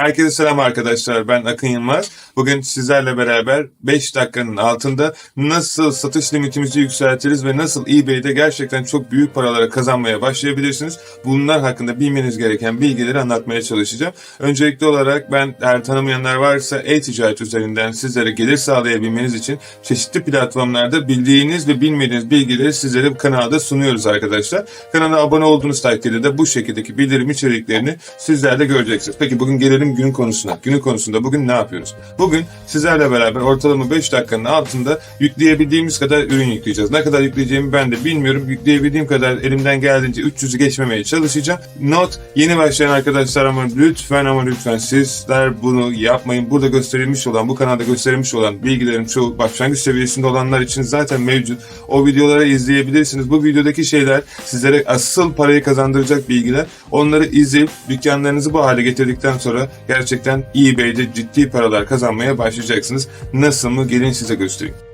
Herkese selam arkadaşlar. Ben Akın Yılmaz. Bugün sizlerle beraber 5 dakikanın altında nasıl satış limitimizi yükseltiriz ve nasıl eBay'de gerçekten çok büyük paralara kazanmaya başlayabilirsiniz. Bunlar hakkında bilmeniz gereken bilgileri anlatmaya çalışacağım. Öncelikli olarak ben eğer tanımayanlar varsa e-ticaret üzerinden sizlere gelir sağlayabilmeniz için çeşitli platformlarda bildiğiniz ve bilmediğiniz bilgileri sizlere kanalda sunuyoruz arkadaşlar. Kanala abone olduğunuz takdirde de bu şekildeki bildirim içeriklerini sizler de göreceksiniz. Peki bugün gelelim günün konusuna. Günün konusunda bugün ne yapıyoruz? Bugün sizlerle beraber ortalama 5 dakikanın altında yükleyebildiğimiz kadar ürün yükleyeceğiz. Ne kadar yükleyeceğimi ben de bilmiyorum. Yükleyebildiğim kadar elimden geldiğince 300'ü geçmemeye çalışacağım. Not yeni başlayan arkadaşlar ama lütfen ama lütfen sizler bunu yapmayın. Burada gösterilmiş olan, bu kanalda gösterilmiş olan bilgilerin çoğu başlangıç seviyesinde olanlar için zaten mevcut. O videoları izleyebilirsiniz. Bu videodaki şeyler sizlere asıl parayı kazandıracak bilgiler. Onları izleyip dükkanlarınızı bu hale getirdikten sonra gerçekten eBay'de ciddi paralar kazanmaya başlayacaksınız. Nasıl mı? Gelin size göstereyim.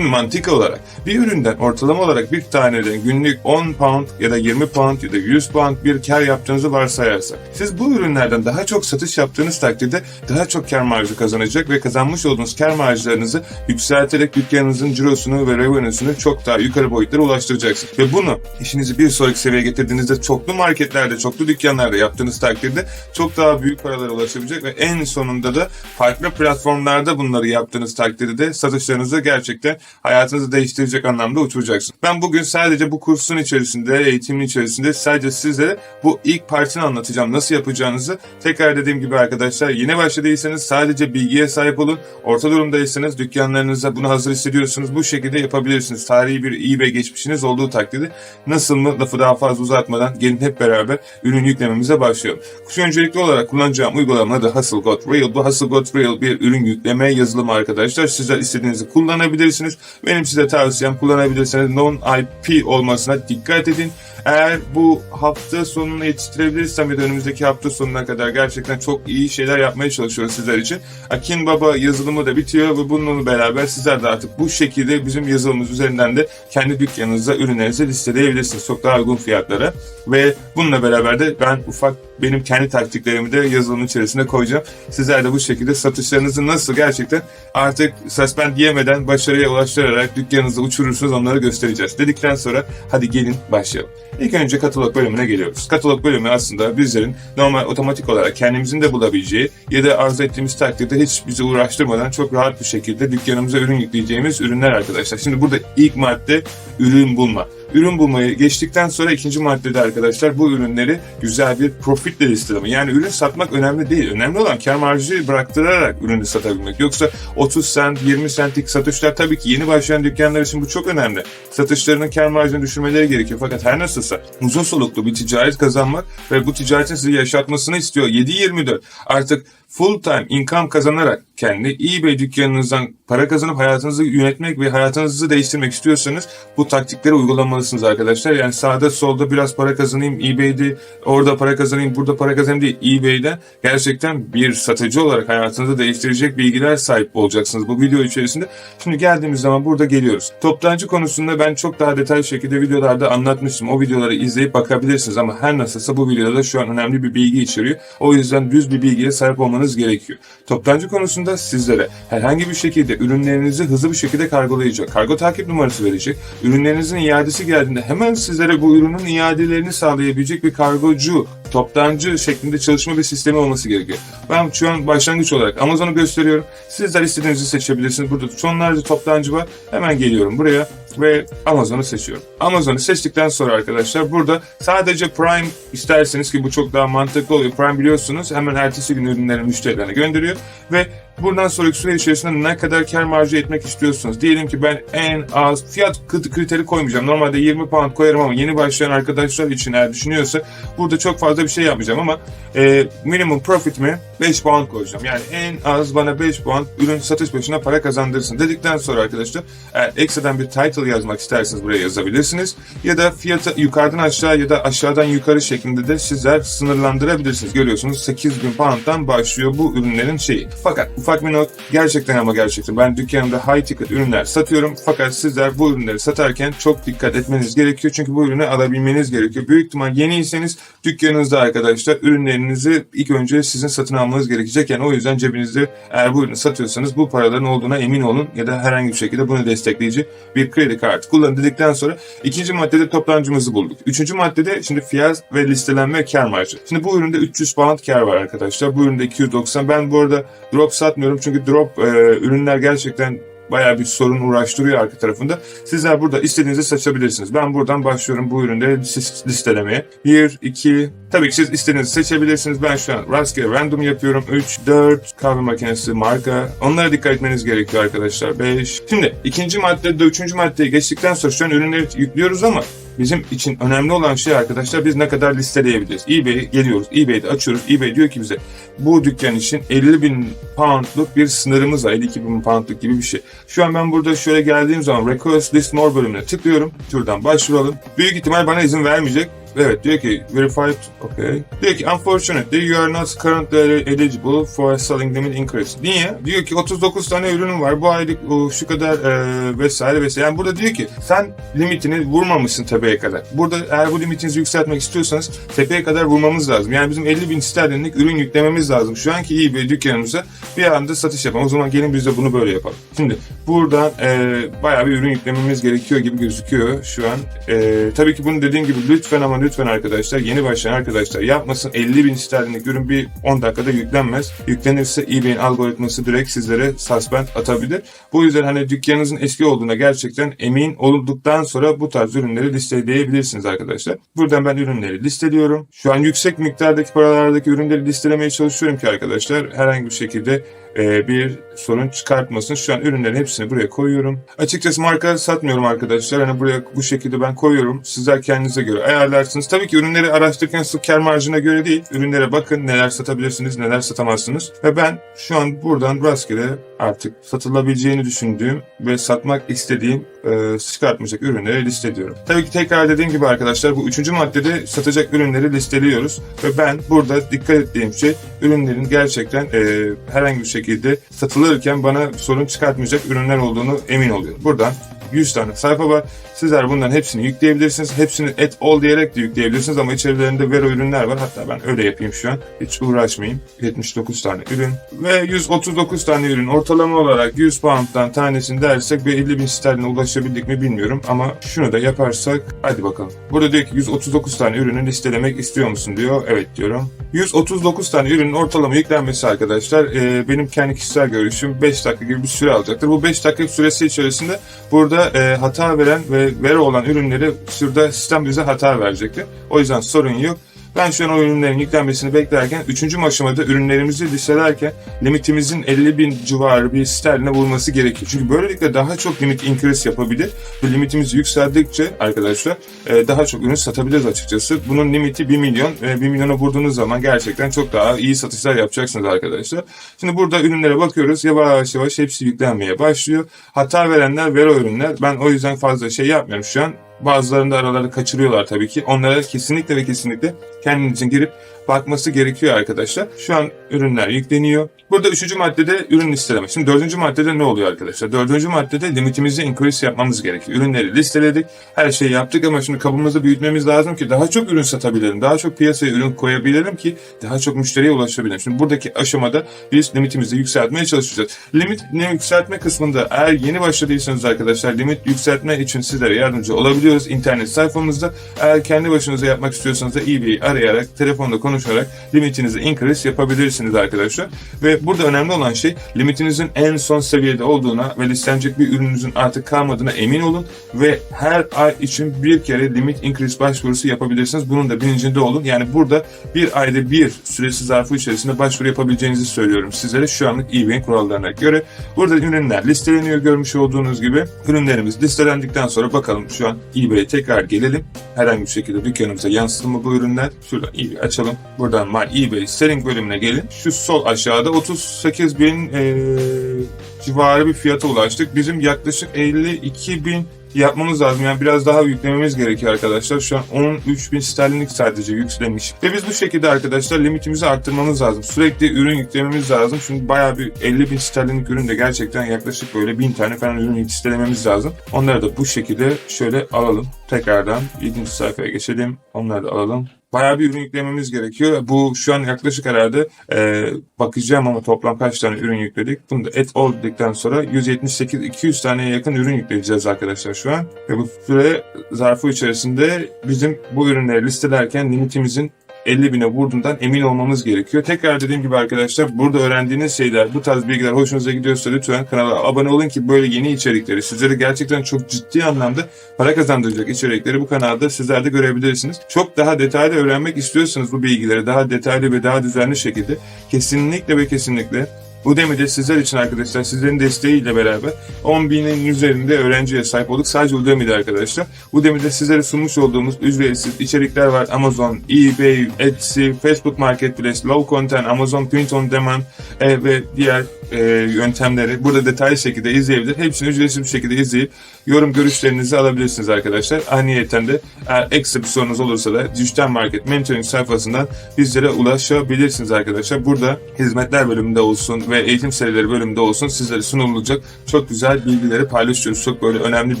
Mantık olarak bir üründen ortalama olarak bir taneden günlük 10 pound ya da 20 pound ya da 100 pound bir kar yaptığınızı varsayarsak siz bu ürünlerden daha çok satış yaptığınız takdirde daha çok kar marjı kazanacak ve kazanmış olduğunuz kar marjlarınızı yükselterek dükkanınızın cirosunu ve revenue'sunu çok daha yukarı boyutlara ulaştıracaksınız. Ve bunu işinizi bir sonraki seviyeye getirdiğinizde çoklu marketlerde, çoklu dükkanlarda yaptığınız takdirde çok daha büyük paralara ulaşabilecek ve en sonunda da farklı platformlarda bunları yaptığınız takdirde de satışlarınızı gerçekten hayatınızı değiştirecek anlamda uçuracaksınız. Ben bugün sadece bu kursun içerisinde, eğitimin içerisinde sadece sizlere bu ilk partini anlatacağım. Nasıl yapacağınızı. Tekrar dediğim gibi arkadaşlar yeni başladıysanız sadece bilgiye sahip olun. Orta durumdaysanız dükkanlarınızda bunu hazır hissediyorsunuz. Bu şekilde yapabilirsiniz. Tarihi bir eBay geçmişiniz olduğu takdirde nasıl mı lafı daha fazla uzatmadan gelin hep beraber ürün yüklememize başlayalım. Şu öncelikli olarak kullanacağım uygulama adı Hustle Got Real. Bu Hustle Got Real bir ürün yükleme yazılımı arkadaşlar. Sizler istediğinizi kullanabilirsiniz. Benim size tavsiyem kullanabilirseniz non-IP olmasına dikkat edin. Eğer bu hafta sonuna yetiştirebilirsem ya da önümüzdeki hafta sonuna kadar gerçekten çok iyi şeyler yapmaya çalışıyoruz sizler için. Akin Baba yazılımı da bitiyor ve bununla beraber sizler de artık bu şekilde bizim yazılımımız üzerinden de kendi dükkanınıza ürünlerinizi listeleyebilirsiniz. Çok daha uygun fiyatlara. Ve bununla beraber de ben ufak benim kendi taktiklerimi de yazılımın içerisine koyacağım. Sizler de bu şekilde satışlarınızı nasıl gerçekten artık suspend yemeden başarıya ulaştırarak dükkanınızı uçurursunuz onları göstereceğiz. Dedikten sonra hadi gelin başlayalım. İlk önce katalog bölümüne geliyoruz. Katalog bölümü aslında bizlerin normal otomatik olarak kendimizin de bulabileceği ya da arzu ettiğimiz takdirde hiç bizi uğraştırmadan çok rahat bir şekilde dükkanımıza ürün yükleyeceğimiz ürünler arkadaşlar. Şimdi burada ilk madde ürün bulma. Ürün bulmayı geçtikten sonra ikinci maddede arkadaşlar bu ürünleri güzel bir profitle listeleme. Yani ürün satmak önemli değil. Önemli olan kar marjı bıraktırarak ürünü satabilmek. Yoksa 30 sent, 20 centlik satışlar tabii ki yeni başlayan dükkanlar için bu çok önemli. Satışlarının kar marjını düşürmeleri gerekiyor. Fakat her nasılsa uzun soluklu bir ticaret kazanmak ve bu ticaretin sizi yaşatmasını istiyor. 7-24 artık full time income kazanarak kendi eBay dükkanınızdan para kazanıp hayatınızı yönetmek ve hayatınızı değiştirmek istiyorsanız bu taktikleri uygulamalısınız arkadaşlar. Yani sağda solda biraz para kazanayım eBay'de orada para kazanayım burada para kazanayım değil eBay'den gerçekten bir satıcı olarak hayatınızı değiştirecek bilgiler sahip olacaksınız bu video içerisinde. Şimdi geldiğimiz zaman burada geliyoruz. Toptancı konusunda ben çok daha detaylı şekilde videolarda anlatmıştım. O videoları izleyip bakabilirsiniz ama her nasılsa bu videoda da şu an önemli bir bilgi içeriyor. O yüzden düz bir bilgiye sahip olmanız gerekiyor. Toptancı konusunda sizlere herhangi bir şekilde ürünlerinizi hızlı bir şekilde kargolayacak. Kargo takip numarası verecek. Ürünlerinizin iadesi geldiğinde hemen sizlere bu ürünün iadelerini sağlayabilecek bir kargocu, toptancı şeklinde çalışma bir sistemi olması gerekiyor. Ben şu an başlangıç olarak Amazon'u gösteriyorum. Sizler istediğinizi seçebilirsiniz. Burada tonlarca toptancı var. Hemen geliyorum buraya ve Amazon'u seçiyorum. Amazon'u seçtikten sonra arkadaşlar burada sadece Prime isterseniz ki bu çok daha mantıklı oluyor. Prime biliyorsunuz hemen ertesi gün ürünleri müşterilerine gönderiyor ve buradan sonraki süre içerisinde ne kadar kar marjı etmek istiyorsunuz. Diyelim ki ben en az fiyat kriteri koymayacağım. Normalde 20 pound koyarım ama yeni başlayan arkadaşlar için eğer düşünüyorsa burada çok fazla bir şey yapmayacağım ama e, minimum profitimi 5 pound koyacağım. Yani en az bana 5 pound ürün satış başına para kazandırsın dedikten sonra arkadaşlar eğer ekstradan bir title yazmak isterseniz buraya yazabilirsiniz. Ya da fiyatı yukarıdan aşağı ya da aşağıdan yukarı şeklinde de sizler sınırlandırabilirsiniz. Görüyorsunuz 8000 pound'dan başlıyor bu ürünlerin şeyi. Fakat ufak bir not gerçekten ama gerçekten ben dükkanımda high ticket ürünler satıyorum. Fakat sizler bu ürünleri satarken çok dikkat etmeniz gerekiyor. Çünkü bu ürünü alabilmeniz gerekiyor. Büyük ihtimal yeniyseniz dükkanınızda arkadaşlar ürünlerinizi ilk önce sizin satın almanız gerekecek. Yani o yüzden cebinizde eğer bu ürünü satıyorsanız bu paraların olduğuna emin olun ya da herhangi bir şekilde bunu destekleyici bir kredi kartı kullanın dedikten sonra ikinci maddede toptancımızı bulduk. Üçüncü maddede şimdi fiyat ve listelenme ve kar marjı. Şimdi bu üründe 300 pound kar var arkadaşlar. Bu üründe 290. Ben bu arada drop satmıyorum çünkü drop e, ürünler gerçekten bayağı bir sorun uğraştırıyor arka tarafında. Sizler burada istediğinizi seçebilirsiniz. Ben buradan başlıyorum bu ürünleri lis- listelemeye. 1, 2, tabii ki siz istediğinizi seçebilirsiniz. Ben şu an rastgele random yapıyorum. 3, 4, kahve makinesi, marka. Onlara dikkat etmeniz gerekiyor arkadaşlar. 5. Şimdi ikinci maddede, üçüncü maddeye geçtikten sonra şu an ürünleri yüklüyoruz ama Bizim için önemli olan şey arkadaşlar biz ne kadar listeleyebiliriz. eBay'e geliyoruz. eBay'de açıyoruz. eBay diyor ki bize bu dükkan için 50 bin poundluk bir sınırımız var. 52 bin poundluk gibi bir şey. Şu an ben burada şöyle geldiğim zaman Request List More bölümüne tıklıyorum. Şuradan başvuralım. Büyük ihtimal bana izin vermeyecek. Evet diyor ki verified okay. Diyor ki unfortunately you are not currently eligible for selling limit increase. Niye? Diyor ki 39 tane ürünüm var. Bu aylık şu kadar e, vesaire vesaire. Yani burada diyor ki sen limitini vurmamışsın tepeye kadar. Burada eğer bu limitinizi yükseltmek istiyorsanız tepeye kadar vurmamız lazım. Yani bizim 50 bin sterlinlik ürün yüklememiz lazım. Şu anki iyi bir dükkanımıza bir anda satış yapalım. O zaman gelin biz de bunu böyle yapalım. Şimdi buradan e, bayağı bir ürün yüklememiz gerekiyor gibi gözüküyor şu an. E, tabii ki bunu dediğim gibi lütfen ama lütfen arkadaşlar yeni başlayan arkadaşlar yapmasın. 50 bin sterlinlik ürün bir 10 dakikada yüklenmez. Yüklenirse eBay'in algoritması direkt sizlere suspend atabilir. Bu yüzden hani dükkanınızın eski olduğuna gerçekten emin olduktan sonra bu tarz ürünleri listeleyebilirsiniz arkadaşlar. Buradan ben ürünleri listeliyorum. Şu an yüksek miktardaki paralardaki ürünleri listelemeye çalışıyorum ki arkadaşlar herhangi bir şekilde e, bir sorun çıkartmasın. Şu an ürünlerin hepsini buraya koyuyorum. Açıkçası marka satmıyorum arkadaşlar. Hani buraya bu şekilde ben koyuyorum. Sizler kendinize göre ayarlarsınız. Tabii ki ürünleri araştırırken sık kar marjına göre değil. Ürünlere bakın neler satabilirsiniz, neler satamazsınız. Ve ben şu an buradan rastgele artık satılabileceğini düşündüğüm ve satmak istediğim e, çıkartmayacak ürünleri listeliyorum. Tabii ki tekrar dediğim gibi arkadaşlar bu üçüncü maddede satacak ürünleri listeliyoruz. Ve ben burada dikkat ettiğim şey ürünlerin gerçekten e, herhangi bir şekilde satılırken bana sorun çıkartmayacak ürünler olduğunu emin oluyorum. Buradan 100 tane sayfa var. Sizler bunların hepsini yükleyebilirsiniz. Hepsini et all diyerek de yükleyebilirsiniz ama içerilerinde vero ürünler var. Hatta ben öyle yapayım şu an. Hiç uğraşmayayım. 79 tane ürün ve 139 tane ürün. Ortalama olarak 100 pound'dan tanesini dersek bir 50 bin sterline ulaşabildik mi bilmiyorum ama şunu da yaparsak hadi bakalım. Burada diyor ki 139 tane ürünü listelemek istiyor musun diyor. Evet diyorum. 139 tane ürünün ortalama yüklenmesi arkadaşlar e, benim kendi kişisel görüşüm 5 dakika gibi bir süre alacaktır. Bu 5 dakika süresi içerisinde burada e, hata veren ve vero olan ürünleri şurada sistem bize hata verecektir. O yüzden sorun yok. Ben şu an o ürünlerin yüklenmesini beklerken 3. aşamada ürünlerimizi listelerken limitimizin 50 bin civarı bir sterline vurması gerekiyor. Çünkü böylelikle daha çok limit increase yapabilir ve limitimizi yükseldikçe arkadaşlar e, daha çok ürün satabiliriz açıkçası. Bunun limiti 1 milyon. E, 1 milyona vurduğunuz zaman gerçekten çok daha iyi satışlar yapacaksınız arkadaşlar. Şimdi burada ürünlere bakıyoruz. Yavaş yavaş hepsi yüklenmeye başlıyor. Hata verenler vero ürünler. Ben o yüzden fazla şey yapmıyorum şu an. Bazılarında araları kaçırıyorlar tabii ki. Onlara kesinlikle ve kesinlikle kendinizin girip bakması gerekiyor arkadaşlar. Şu an ürünler yükleniyor. Burada üçüncü maddede ürün listeleme. Şimdi dördüncü maddede ne oluyor arkadaşlar? Dördüncü maddede limitimizi increase yapmamız gerekiyor. Ürünleri listeledik. Her şeyi yaptık ama şimdi kabımızı büyütmemiz lazım ki daha çok ürün satabilirim. Daha çok piyasaya ürün koyabilirim ki daha çok müşteriye ulaşabilirim. Şimdi buradaki aşamada biz limitimizi yükseltmeye çalışacağız. Limit yükseltme kısmında eğer yeni başladıysanız arkadaşlar limit yükseltme için sizlere yardımcı olabiliyoruz internet sayfamızda. Eğer kendi başınıza yapmak istiyorsanız da eBay'i arayarak, telefonda konuşarak limitinizi increase yapabilirsiniz arkadaşlar. Ve burada önemli olan şey limitinizin en son seviyede olduğuna ve listenecek bir ürününüzün artık kalmadığına emin olun ve her ay için bir kere limit increase başvurusu yapabilirsiniz. Bunun da bilincinde olun. Yani burada bir ayda bir süresi zarfı içerisinde başvuru yapabileceğinizi söylüyorum sizlere şu anlık eBay'in kurallarına göre. Burada ürünler listeleniyor görmüş olduğunuz gibi. Ürünlerimiz listelendikten sonra bakalım şu an eBay'e tekrar gelelim. Herhangi bir şekilde dükkanımıza yansıdı mı bu ürünler? Şuradan eBay açalım. Buradan My eBay Selling bölümüne gelin. Şu sol aşağıda 38 bin eee, civarı bir fiyata ulaştık. Bizim yaklaşık 52 bin yapmamız lazım. Yani biraz daha yüklememiz gerekiyor arkadaşlar. Şu an 13 bin sterlinlik sadece yüklemiş. Ve biz bu şekilde arkadaşlar limitimizi arttırmamız lazım. Sürekli ürün yüklememiz lazım. Çünkü bayağı bir 50 bin sterlinlik ürün de gerçekten yaklaşık böyle 1000 tane falan ürün listelememiz lazım. Onları da bu şekilde şöyle alalım. Tekrardan 7. sayfaya geçelim. Onları da alalım. Bayağı bir ürün yüklememiz gerekiyor. Bu şu an yaklaşık herhalde e, bakacağım ama toplam kaç tane ürün yükledik. Bunu da et all dedikten sonra 178-200 taneye yakın ürün yükleyeceğiz arkadaşlar şu an. Ve bu süre zarfı içerisinde bizim bu ürünleri listelerken limitimizin 50 bine vurduğundan emin olmamız gerekiyor. Tekrar dediğim gibi arkadaşlar burada öğrendiğiniz şeyler, bu tarz bilgiler hoşunuza gidiyorsa lütfen kanala abone olun ki böyle yeni içerikleri, sizlere gerçekten çok ciddi anlamda para kazandıracak içerikleri bu kanalda sizler de görebilirsiniz. Çok daha detaylı öğrenmek istiyorsanız bu bilgileri daha detaylı ve daha düzenli şekilde kesinlikle ve kesinlikle Udemy'de sizler için arkadaşlar sizlerin desteğiyle beraber 10 binin üzerinde öğrenciye sahip olduk. Sadece Udemy'de arkadaşlar. Udemy'de sizlere sunmuş olduğumuz ücretsiz içerikler var. Amazon, eBay, Etsy, Facebook Marketplace, Low Content, Amazon Print on Demand e, ve diğer e, yöntemleri burada detaylı şekilde izleyebilir. Hepsini ücretsiz bir şekilde izleyip yorum görüşlerinizi alabilirsiniz arkadaşlar. Ayrıyeten de eğer ekstra bir sorunuz olursa da Dijital Market Mentoring sayfasından bizlere ulaşabilirsiniz arkadaşlar. Burada hizmetler bölümünde olsun ve eğitim serileri bölümünde olsun sizlere sunulacak çok güzel bilgileri paylaşıyoruz. Çok böyle önemli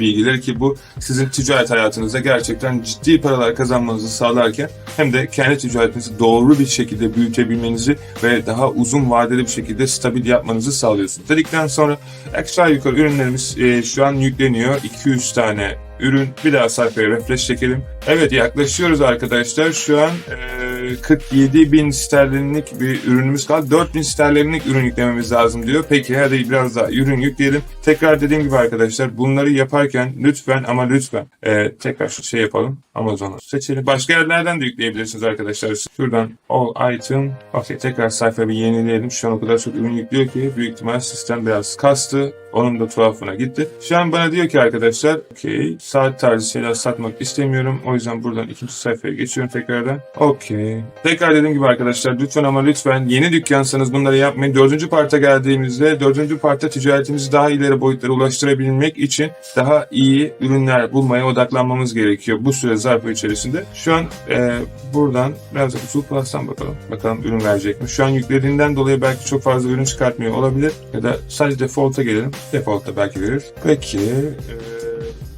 bilgiler ki bu sizin ticaret hayatınızda gerçekten ciddi paralar kazanmanızı sağlarken hem de kendi ticaretinizi doğru bir şekilde büyütebilmenizi ve daha uzun vadeli bir şekilde stabil yapmanızı sağlıyorsunuz. Dedikten sonra aşağı yukarı ürünlerimiz e, şu an yükleniyor. 200 tane ürün. Bir daha sayfaya refresh çekelim. Evet yaklaşıyoruz arkadaşlar. Şu an e, 47 bin sterlinlik bir ürünümüz kaldı. 4 bin sterlinlik ürün yüklememiz lazım diyor. Peki hadi biraz daha ürün yükleyelim. Tekrar dediğim gibi arkadaşlar bunları yaparken lütfen ama lütfen e, tekrar şu şey yapalım. Amazon'u seçelim. Başka yerlerden de yükleyebilirsiniz arkadaşlar. Şuradan all item. Okey tekrar sayfayı bir yenileyelim. Şu an o kadar çok ürün yüklüyor ki büyük ihtimal sistem biraz kastı. Onun da tuhafına gitti. Şu an bana diyor ki arkadaşlar okey saat tarzı şeyler satmak istemiyorum. O yüzden buradan ikinci sayfaya geçiyorum tekrardan. Okey. Tekrar dediğim gibi arkadaşlar lütfen ama lütfen yeni dükkansanız bunları yapmayın. Dördüncü parta geldiğimizde dördüncü parta ticaretimizi daha ileri boyutlara ulaştırabilmek için daha iyi ürünler bulmaya odaklanmamız gerekiyor bu süre zarfı içerisinde. Şu an e, buradan biraz usul plus'tan bakalım. Bakalım ürün verecek mi? Şu an yüklediğinden dolayı belki çok fazla ürün çıkartmıyor olabilir. Ya da sadece default'a gelelim. Default'ta belki verir. Peki. E,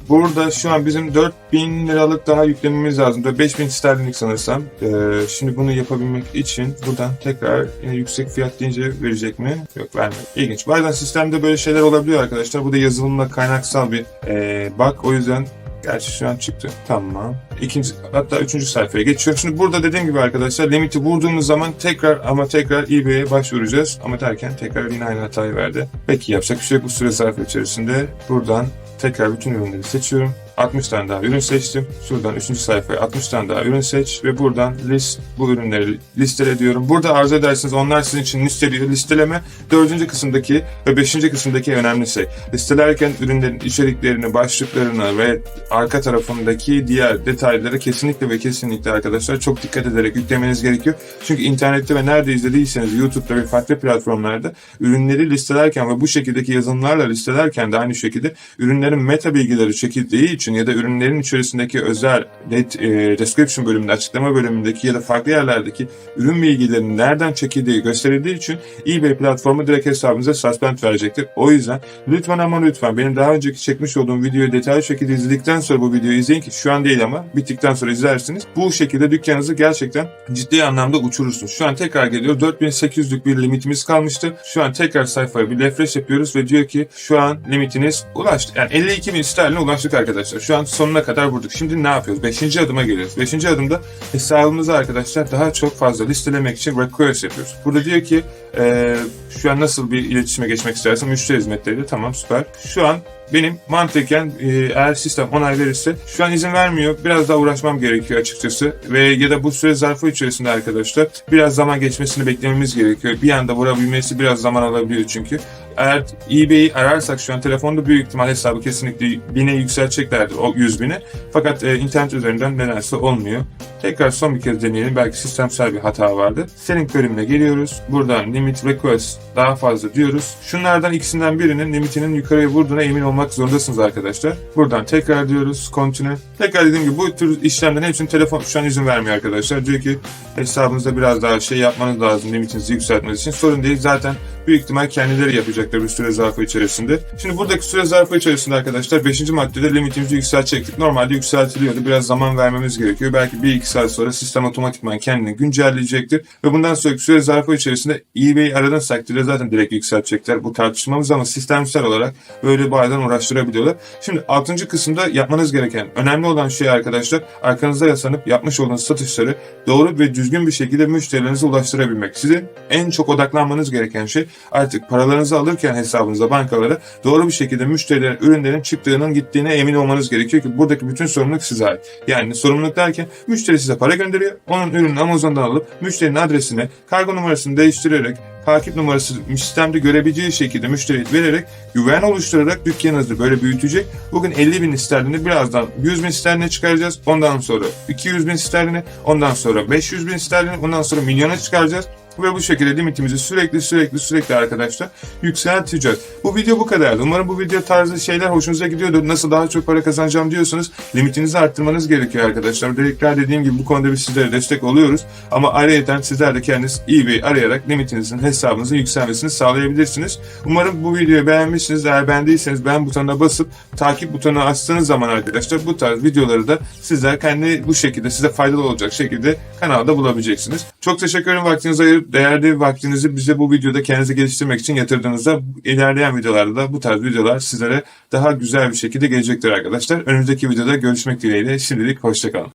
Burada şu an bizim 4000 liralık daha yüklememiz lazım. 5000 sterlinlik sanırsam. Ee, şimdi bunu yapabilmek için buradan tekrar yine yüksek fiyat deyince verecek mi? Yok vermiyor. İlginç. Bazen sistemde böyle şeyler olabiliyor arkadaşlar. Bu da yazılımla kaynaksal bir ee, bug. O yüzden Gerçi şu an çıktı. Tamam. İkinci, hatta üçüncü sayfaya geçiyor. Şimdi burada dediğim gibi arkadaşlar limiti vurduğumuz zaman tekrar ama tekrar eBay'e başvuracağız. Ama derken tekrar yine aynı hatayı verdi. Peki yapacak bir şey yok bu süre zarfı içerisinde. Buradan tekrar bütün ürünleri seçiyorum. 60 tane daha ürün seçtim. Şuradan 3. sayfaya 60 tane daha ürün seç ve buradan list bu ürünleri listele diyorum. Burada arzu edersiniz onlar sizin için listeliyor. Listeleme 4. kısımdaki ve 5. kısımdaki önemli şey. Listelerken ürünlerin içeriklerini, başlıklarını ve arka tarafındaki diğer detayları kesinlikle ve kesinlikle arkadaşlar çok dikkat ederek yüklemeniz gerekiyor. Çünkü internette ve nerede izlediyseniz YouTube'da ve farklı platformlarda ürünleri listelerken ve bu şekildeki yazılımlarla listelerken de aynı şekilde ürünlerin meta bilgileri çekildiği için ya da ürünlerin içerisindeki özel e, description bölümünde, açıklama bölümündeki ya da farklı yerlerdeki ürün bilgilerinin nereden çekildiği gösterildiği için eBay platformu direkt hesabınıza suspend verecektir. O yüzden lütfen ama lütfen benim daha önceki çekmiş olduğum videoyu detaylı şekilde izledikten sonra bu videoyu izleyin ki şu an değil ama bittikten sonra izlersiniz. Bu şekilde dükkanınızı gerçekten ciddi anlamda uçurursunuz. Şu an tekrar geliyor. 4800'lük bir limitimiz kalmıştı. Şu an tekrar sayfaya bir refresh yapıyoruz ve diyor ki şu an limitiniz ulaştı. Yani 52 bin sterline ulaştık arkadaşlar. Şu an sonuna kadar vurduk. Şimdi ne yapıyoruz? Beşinci adıma geliyoruz. Beşinci adımda hesabımızı arkadaşlar daha çok fazla listelemek için request yapıyoruz. Burada diyor ki e, şu an nasıl bir iletişime geçmek istersen müşteri hizmetleri tamam süper. Şu an benim mantıken e, eğer sistem onay verirse şu an izin vermiyor. Biraz daha uğraşmam gerekiyor açıkçası. Ve ya da bu süre zarfı içerisinde arkadaşlar biraz zaman geçmesini beklememiz gerekiyor. Bir anda vurabilmesi biraz zaman alabiliyor çünkü. Eğer eBay'i ararsak şu an telefonda büyük ihtimal hesabı kesinlikle bine yükselteceklerdir o 100 bine. Fakat e, internet üzerinden nedense olmuyor. Tekrar son bir kez deneyelim. Belki sistemsel bir hata vardı. Senin bölümüne geliyoruz. Buradan limit request daha fazla diyoruz. Şunlardan ikisinden birinin limitinin yukarıya vurduğuna emin olmak zorundasınız arkadaşlar. Buradan tekrar diyoruz. Continue. Tekrar dediğim gibi bu tür işlemlerin hepsini telefon şu an izin vermiyor arkadaşlar. Diyor ki hesabınızda biraz daha şey yapmanız lazım limitinizi yükseltmeniz için. Sorun değil. Zaten büyük ihtimal kendileri yapacaklar bir süre zarfı içerisinde. Şimdi buradaki süre zarfı içerisinde arkadaşlar 5. maddede limitimizi yükseltecektik. Normalde yükseltiliyordu. Biraz zaman vermemiz gerekiyor. Belki 1-2 saat sonra sistem otomatikman kendini güncelleyecektir. Ve bundan sonraki süre zarfı içerisinde eBay'i aradığınız takdirde zaten direkt yükseltecekler. Bu tartışmamız ama sistemsel olarak böyle bazen uğraştırabiliyorlar. Şimdi 6. kısımda yapmanız gereken önemli olan şey arkadaşlar arkanızda yaslanıp yapmış olduğunuz satışları doğru ve düzgün bir şekilde müşterilerinize ulaştırabilmek. Sizin en çok odaklanmanız gereken şey artık paralarınızı alırken hesabınıza bankalara doğru bir şekilde müşterilerin ürünlerin çıktığının gittiğine emin olmanız gerekiyor ki buradaki bütün sorumluluk size ait. Yani sorumluluk derken müşteri size para gönderiyor. Onun ürününü Amazon'dan alıp müşterinin adresine kargo numarasını değiştirerek takip numarası sistemde görebileceği şekilde müşteriye vererek güven oluşturarak dükkanınızı böyle büyütecek. Bugün 50 bin sterlini birazdan 100 bin sterline çıkaracağız. Ondan sonra 200 bin sterline, ondan sonra 500 bin sterline, ondan sonra milyona çıkaracağız. Ve bu şekilde limitimizi sürekli sürekli sürekli arkadaşlar yükselteceğiz. Bu video bu kadardı. Umarım bu video tarzı şeyler hoşunuza gidiyordur. Nasıl daha çok para kazanacağım diyorsanız limitinizi arttırmanız gerekiyor arkadaşlar. Tekrar dediğim gibi bu konuda biz sizlere destek oluyoruz. Ama ayrıca sizler de kendiniz eBay arayarak limitinizin hesabınızın yükselmesini sağlayabilirsiniz. Umarım bu videoyu beğenmişsiniz. Eğer beğendiyseniz beğen butonuna basıp takip butonunu açtığınız zaman arkadaşlar bu tarz videoları da sizler kendi bu şekilde size faydalı olacak şekilde kanalda bulabileceksiniz. Çok teşekkür ederim vaktinizi ayırıp değerli vaktinizi bize bu videoda kendinizi geliştirmek için yatırdığınızda ilerleyen videolarda da bu tarz videolar sizlere daha güzel bir şekilde gelecektir arkadaşlar. Önümüzdeki videoda görüşmek dileğiyle şimdilik hoşçakalın.